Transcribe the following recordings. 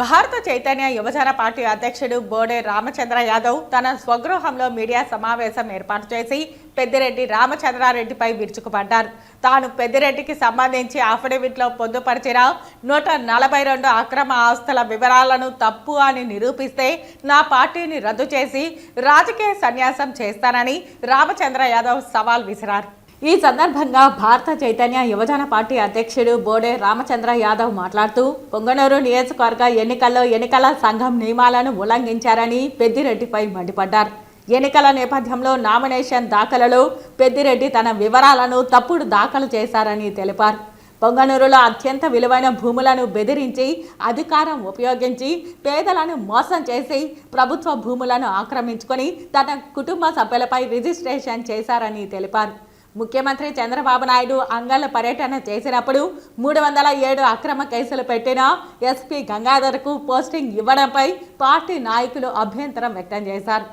భారత చైతన్య యువజన పార్టీ అధ్యక్షుడు బోడే రామచంద్ర యాదవ్ తన స్వగృహంలో మీడియా సమావేశం ఏర్పాటు చేసి పెద్దిరెడ్డి రామచంద్రారెడ్డిపై విరుచుకుపడ్డారు. తాను పెద్దిరెడ్డికి సంబంధించి అఫిడవిట్లో పొందుపరిచిన నూట నలభై రెండు అక్రమ ఆస్తుల వివరాలను తప్పు అని నిరూపిస్తే నా పార్టీని రద్దు చేసి రాజకీయ సన్యాసం చేస్తానని రామచంద్ర యాదవ్ సవాల్ విసిరారు. ఈ సందర్భంగా భారత చైతన్య యువజన పార్టీ అధ్యక్షుడు బోడే రామచంద్ర యాదవ్ మాట్లాడుతూ పొంగనూరు నియోజకవర్గ ఎన్నికల్లో ఎన్నికల సంఘం నియమాలను ఉల్లంఘించారని పెద్దిరెడ్డిపై మండిపడ్డారు. ఎన్నికల నేపథ్యంలో నామినేషన్ దాఖలలో పెద్దిరెడ్డి తన వివరాలను తప్పుడు దాఖలు చేశారని తెలిపారు. పొంగనూరులో అత్యంత విలువైన భూములను బెదిరించి అధికారం ఉపయోగించి పేదలను మోసం చేసి ప్రభుత్వ భూములను ఆక్రమించుకొని తన కుటుంబ సభ్యులపై రిజిస్ట్రేషన్ చేశారని తెలిపారు. ముఖ్యమంత్రి చంద్రబాబు నాయుడు అంగళ్ళ పర్యటన చేసినప్పుడు మూడు వందల ఏడు అక్రమ కేసులు పెట్టిన ఎస్పీ గంగాధర్కు పోస్టింగ్ ఇవ్వడంపై పార్టీ నాయకులు అభ్యంతరం వ్యక్తం చేశారు.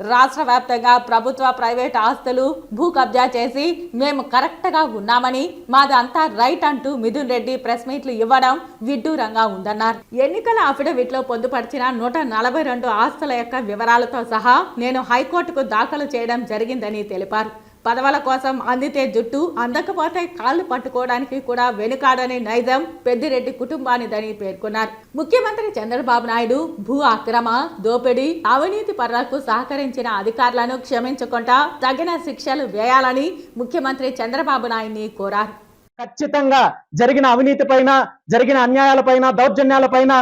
రాష్ట్ర వ్యాప్తంగా ప్రభుత్వ ప్రైవేట్ ఆస్తులు భూ కబ్జా చేసి మేము కరెక్ట్గా ఉన్నామని మాదంతా రైట్ అంటూ మిథున్ రెడ్డి ప్రెస్ మీట్లు ఇవ్వడం విడ్డూరంగా ఉందన్నారు. ఎన్నికల అఫిడవిట్లో పొందుపరిచిన నూట నలభై రెండు ఆస్తుల యొక్క వివరాలతో సహా నేను హైకోర్టుకు దాఖలు చేయడం జరిగిందని తెలిపారు. పదవల కోసం అందితే జుట్టు అందకపోతే కాళ్ళు పట్టుకోవడానికి కూడా వెనుకాడని నైజం పెద్దిరెడ్డి కుటుంబానిదని పేర్కొన్నారు. ముఖ్యమంత్రి చంద్రబాబు నాయుడు భూ అక్రమ దోపిడీ అవినీతి పరులకు సహకరించిన అధికారులను క్షమించకుండా తగిన శిక్షలు వేయాలని ముఖ్యమంత్రి చంద్రబాబు నాయుడిని కోరారు. ఖచ్చితంగా జరిగిన అవినీతి పైన జరిగిన అన్యాయాల పైన దౌర్జన్యాల పైన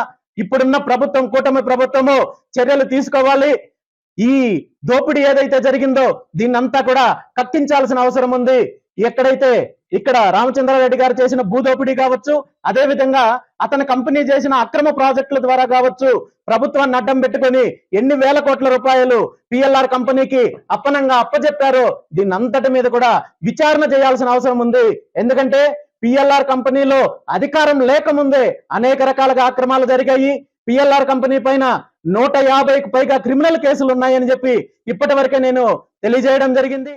ఇప్పుడున్న ప్రభుత్వం కూటమి ప్రభుత్వము చర్యలు తీసుకోవాలి. ఈ దోపిడీ ఏదైతే జరిగిందో దీన్నంతా కూడా కట్టించాల్సిన అవసరం ఉంది. ఎక్కడైతే ఇక్కడ రామచంద్రారెడ్డి గారు చేసిన భూదోపిడీ కావచ్చు అదే విధంగా అతని కంపెనీ చేసిన అక్రమ ప్రాజెక్టుల ద్వారా కావచ్చు ప్రభుత్వాన్ని అడ్డం పెట్టుకొని ఎన్ని వేల కోట్ల రూపాయలు పిఎల్ఆర్ కంపెనీకి అప్పనంగా అప్పచెప్పారో దీని అంతటి మీద కూడా విచారణ చేయాల్సిన అవసరం ఉంది. ఎందుకంటే పిఎల్ఆర్ కంపెనీలో అధికారం లేకముందే అనేక రకాలుగా అక్రమాలు జరిగాయి. పిఎల్ఆర్ కంపెనీ పైన నూట యాభైకి పైగా క్రిమినల్ కేసులు ఉన్నాయని చెప్పి ఇప్పటి వరకే నేను తెలియజేయడం జరిగింది.